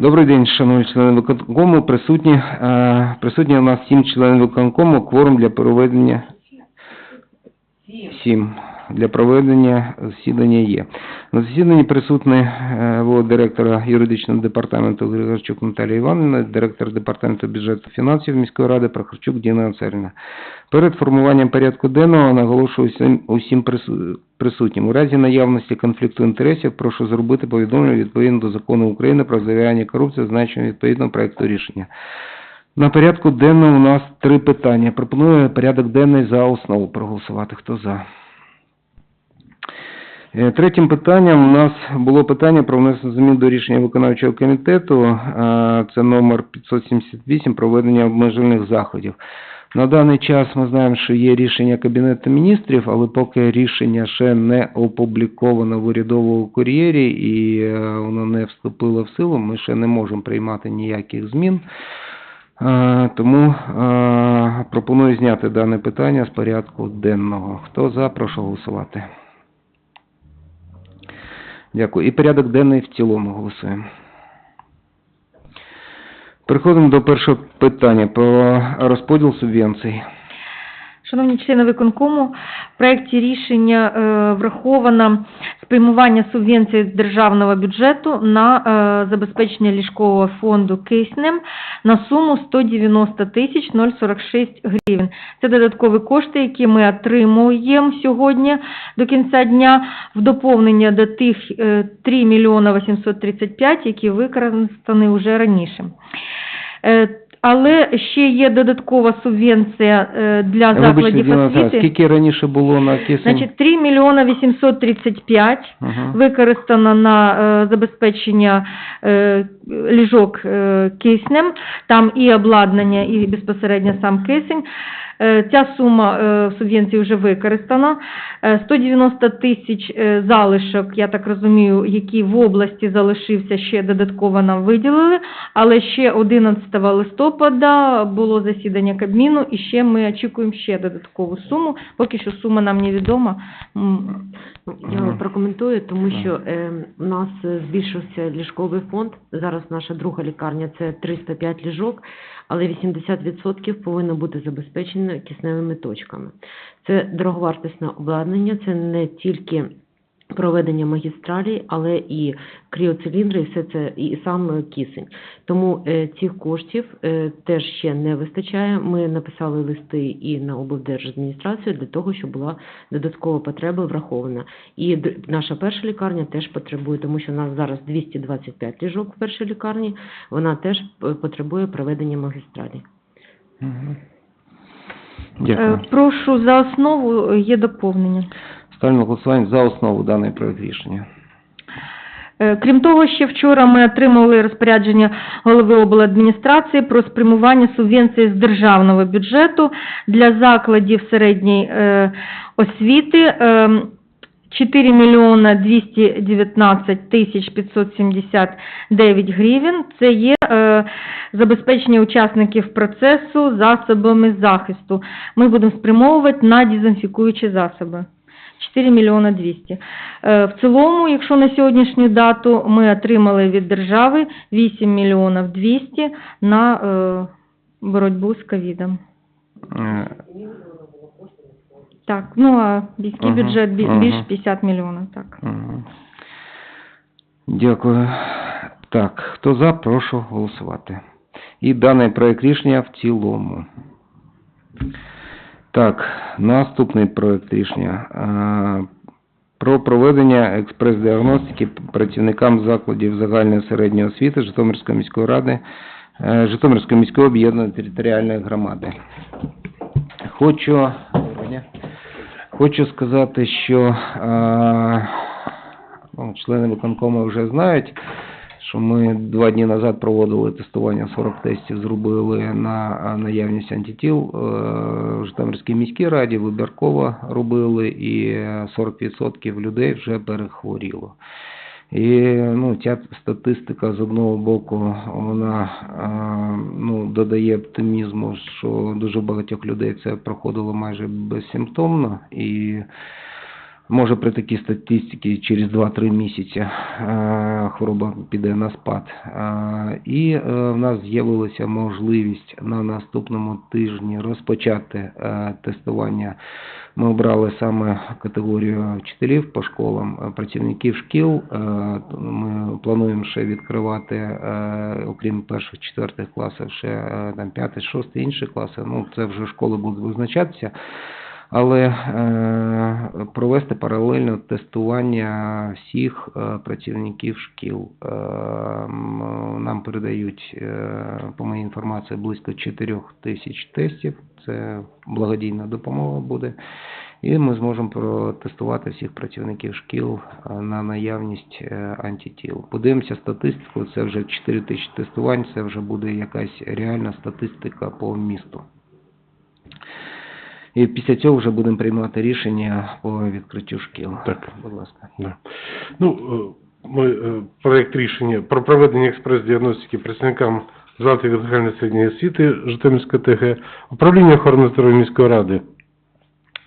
Добрий день, шановні члени виконкому. Присутні, е, присутні у нас сім членів виконкому. Кворум для проведення сім. Для проведення засідання є. На засіданні присутні е, директора юридичного департаменту Григорчук Наталія Івановна, директор департаменту бюджету фінансів міської ради Прохорчук Діна Анцерівна. Перед формуванням порядку денного наголошую усім, присутнім. У разі наявності конфлікту інтересів прошу зробити повідомлення відповідно до закону України про завіряння корупції, значення відповідного проекту рішення. На порядку денному у нас три питання. Пропоную порядок денний за основу проголосувати. Хто за? Е, Третім питанням у нас було питання про внесення змін до рішення виконавчого комітету. е, Це номер 578 проведення обмежених заходів. На даний час ми знаємо, що є рішення Кабінету міністрів, але поки рішення ще не опубліковано в урядовому кур'єрі і е, воно не вступило в силу, ми ще не можемо приймати ніяких змін. Тому пропоную зняти дане питання з порядку денного. Хто за, прошу голосувати. Дякую. І порядок денний в цілому голосуємо. Переходимо до першого питання про розподіл субвенцій. Шановні члени виконкому, в проєкті рішення е, враховано спрямування субвенції з державного бюджету на е, забезпечення ліжкового фонду киснем на суму 190 тисяч 046 гривень. Це додаткові кошти, які ми отримуємо сьогодні до кінця дня в доповнення до тих е, 3 мільйона 835, які використані вже раніше. Але ще є додаткова субвенція е, для Вибачте, закладів Діна освіти. скільки раніше було на кисень? Значить, 3 мільйона 835 угу. використано на е, забезпечення е, ліжок киснем, там і обладнання, і безпосередньо сам кисень. Е, Ця сума е, субвенції вже використана. Е, 190 тисяч е, залишок, я так розумію, які в області залишився, ще додатково нам виділили, але ще 11 листопада було засідання Кабміну, і ще ми очікуємо ще додаткову суму. Поки що сума нам невідома. Я прокоментую, тому що у нас збільшився ліжковий фонд. Зараз наша друга лікарня це 305 ліжок, але 80% повинно бути забезпечено кисневими точками. Це дороговартісне обладнання, це не тільки проведення магістралі, але і кріоциліндри, і все це і сам е, кисень. Тому е, цих коштів е, теж ще не вистачає. Ми написали листи і на облдержадміністрацію для того, щоб була додаткова потреба врахована. І наша перша лікарня теж потребує, тому що у нас зараз 225 ліжок в першій лікарні, вона теж потребує проведення магістралі. Е, Дякую. Прошу за основу, є доповнення. Ставлю на голосування за основу даний проект рішення. Е, Крім того, ще вчора ми отримали розпорядження голови обладміністрації про спрямування субвенції з державного бюджету для закладів середньої е, освіти. е, 4 мільйона 219 тисяч 579 гривень. Це є е, забезпечення учасників процесу засобами захисту. Ми будемо спрямовувати на дезінфікуючі засоби. 4 мільйона 200. Е, В цілому, якщо на сьогоднішню дату ми отримали від держави 8 мільйонів 200 на е, боротьбу з ковідом. Е, Так, ну а міський Ага, бюджет бі- ага. більше 50 мільйонів, так. Мгм. Дякую. Так, хто за, прошу голосувати. І даний проект рішення в цілому. Так, наступний проект рішення. Про проведення експрес-діагностики працівникам закладів загальної середньої освіти Житомирської міської ради, е, Житомирської міської об'єднаної територіальної громади. Хочу, хочу сказати, що члени виконкому вже знають, що ми два дні назад проводили тестування 40 тестів, зробили на наявність антитіл е, в Житомирській міській раді, вибірково робили, і е, 40% людей вже перехворіло. І ну, ця статистика з одного боку вона ну, додає оптимізму, що дуже багатьох людей це проходило майже безсимптомно. І Може при такій статистиці через 2-3 місяці е, хвороба піде на спад. Е, І е, в нас з'явилася можливість на наступному тижні розпочати тестування. Ми обрали саме категорію вчителів по школам, працівників шкіл. Ми плануємо ще відкривати, окрім перших, четвертих класів, ще там п'ятий, шостий, інші класи. Ну, це вже школи будуть визначатися. Але е, провести паралельно тестування всіх е, працівників шкіл. Е, нам передають, по моїй інформації, близько 4 тисяч тестів. Це благодійна допомога буде. І ми зможемо протестувати всіх працівників шкіл на наявність антитіл. Подивимося статистику, це вже 4 тисячі тестувань, це вже буде якась реальна статистика по місту. І після цього вже будемо приймати рішення по відкриттю шкіл. Так. Будь ласка. Да. Ну, е, ми, е, проект рішення про проведення експрес-діагностики працівникам закладів загальної середньої освіти Житомирської ТГ, управління охорони здоров'я міської ради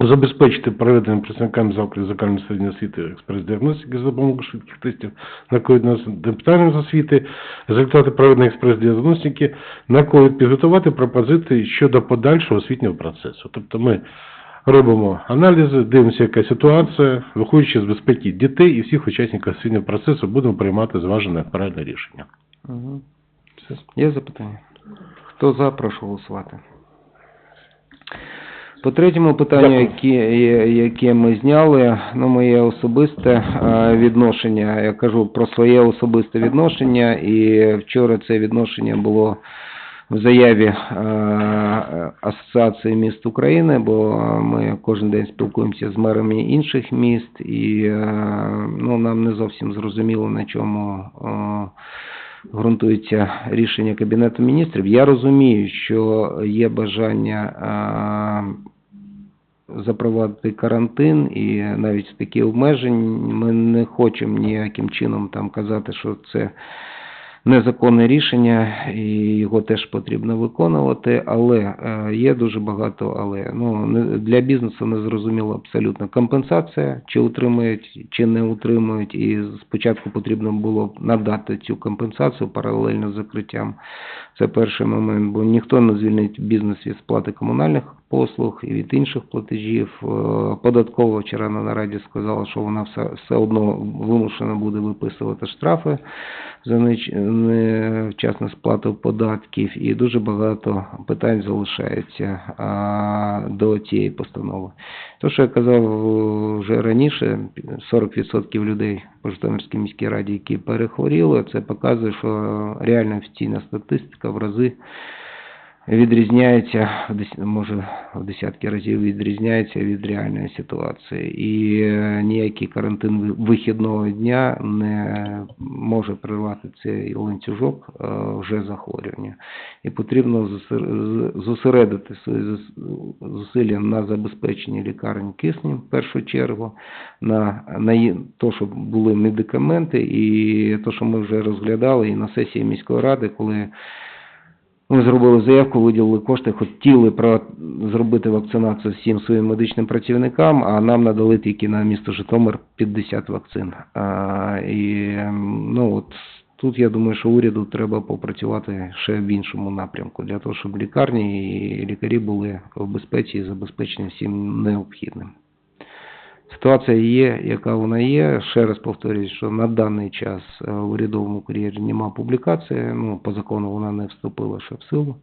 забезпечити проведення працівникам закладів загальної середньої освіти експрес-діагностики за допомогою швидких тестів на COVID-19 департамент освіти, результати проведення експрес-діагностики на COVID підготувати пропозиції щодо подальшого освітнього процесу. Тобто ми робимо аналізи, дивимося, яка ситуація, виходячи з безпеки дітей і всіх учасників освітнього процесу, будемо приймати зважене правильне рішення. Угу. Все. Є запитання? Хто за, прошу голосувати. По третьому питанню, яке, яке ми зняли, ну, моє особисте е, відношення, я кажу про своє особисте відношення, і вчора це відношення було в заяві е, Асоціації міст України, бо ми кожен день спілкуємося з мерами інших міст, і е, ну, нам не зовсім зрозуміло, на чому ґрунтується рішення Кабінету міністрів. Я розумію, що є бажання запровадити карантин і навіть такі обмеження. Ми не хочемо ніяким чином там казати, що це незаконне рішення, і його теж потрібно виконувати. Але е, є дуже багато, але ну для бізнесу не зрозуміло абсолютно компенсація, чи утримують, чи не утримують. І спочатку потрібно було надати цю компенсацію паралельно з закриттям. Це перший момент, бо ніхто не звільнить бізнес від сплати комунальних послуг і від інших платежів. Е, Податкова вчора на нараді сказала, що вона все, все одно вимушена буде виписувати штрафи за невчасну сплату податків, і дуже багато питань залишається до цієї постанови. То, що я казав е, вже раніше, 40% людей по Житомирській міській раді, які перехворіли, це показує, що реальна офіційна статистика в рази відрізняється, може в десятки разів відрізняється від реальної ситуації. І е, ніякий карантин вихідного дня не може прервати цей ланцюжок е, вже захворювання. І потрібно зосередити свої зусилля на забезпеченні лікарень киснем в першу чергу, на, на то, щоб були медикаменти, і то, що ми вже розглядали і на сесії міської ради, коли ми зробили заявку, виділили кошти, хотіли зробити вакцинацію всім своїм медичним працівникам, а нам надали тільки на місто Житомир 50 вакцин. А, і ну от тут я думаю, що уряду треба попрацювати ще в іншому напрямку для того, щоб лікарні і лікарі були в безпеці і забезпечені всім необхідним. Ситуація є, яка вона є. Ще раз повторюю, що на даний час е, в урядовому кур'єрі нема публікації. Ну, по закону вона не вступила ще в силу.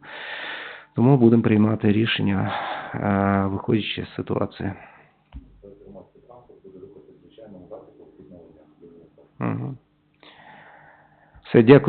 Тому будемо приймати рішення, е, виходячи з ситуації. Угу. Все, дякую.